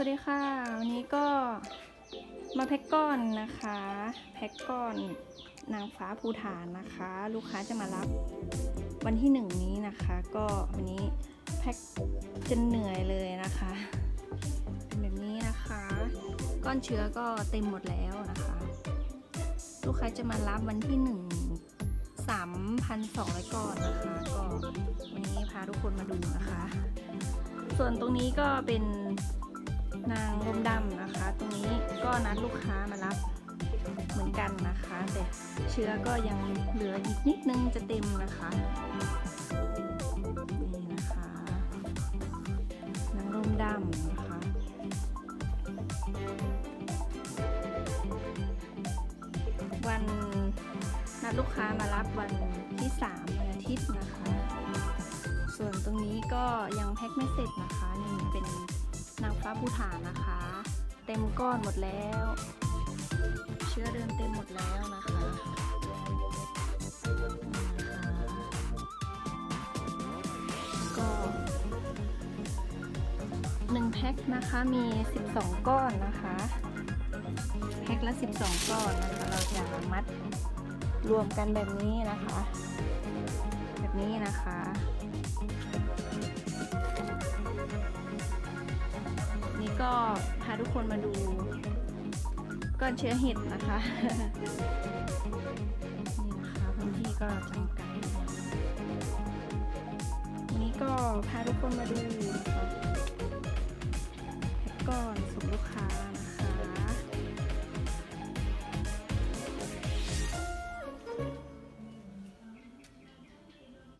วัสดีค่ะ วันนี้ก็มาแพ็กก้อนนะคะ แพ็กก้อนนางฟ้าภูฐานนะคะ ลูกค้าจะมารับวันที่หนึ่งนี้นะคะ ก็วันนี้แพ็กจนเหนื่อยเลยนะคะเป็นแบบนี้นะคะ ก้อนเชื้อก็เต็มหมดแล้วนะคะ ลูกค้าจะมารับวันที่หนึ่งสามพันสองร้อยก้อนนะคะ ก็วันนี้พาทุกคนมาดูนะคะ ส่วนตรงนี้ก็เป็น นางลมดำนะคะ ตรงนี้ก็นัดลูกค้ามารับเหมือนกันนะคะ แต่เชื้อก็ยังเหลืออีกนิดนึงจะเต็มนะคะนี่นะคะนางลมดำนะคะวันนัดลูกค้ามารับวันที่3วันอาทิตย์นะคะ ส่วนตรงนี้ก็ยังแพ็คไม่เสร็จนะคะนี่เป็น นางฟ้าภูฐานนะคะ เต็มก้อนหมดแล้ว เชื้อเดินเต็มหมดแล้วนะคะก็หนึ่งแพ็คนะคะมี 12 ก้อนนะคะแพ็คละ 12 ก้อนนะคะเราจะมัดรวมกันแบบนี้นะคะ แบบนี้นะคะ ก็พาทุกคนมาดูก้อนเชื้อเห็ดนะคะ นี่นะคะพื้นที่ก็จำกัดวันนี้ก็พาทุกคนมาดูนส่งลูกค้า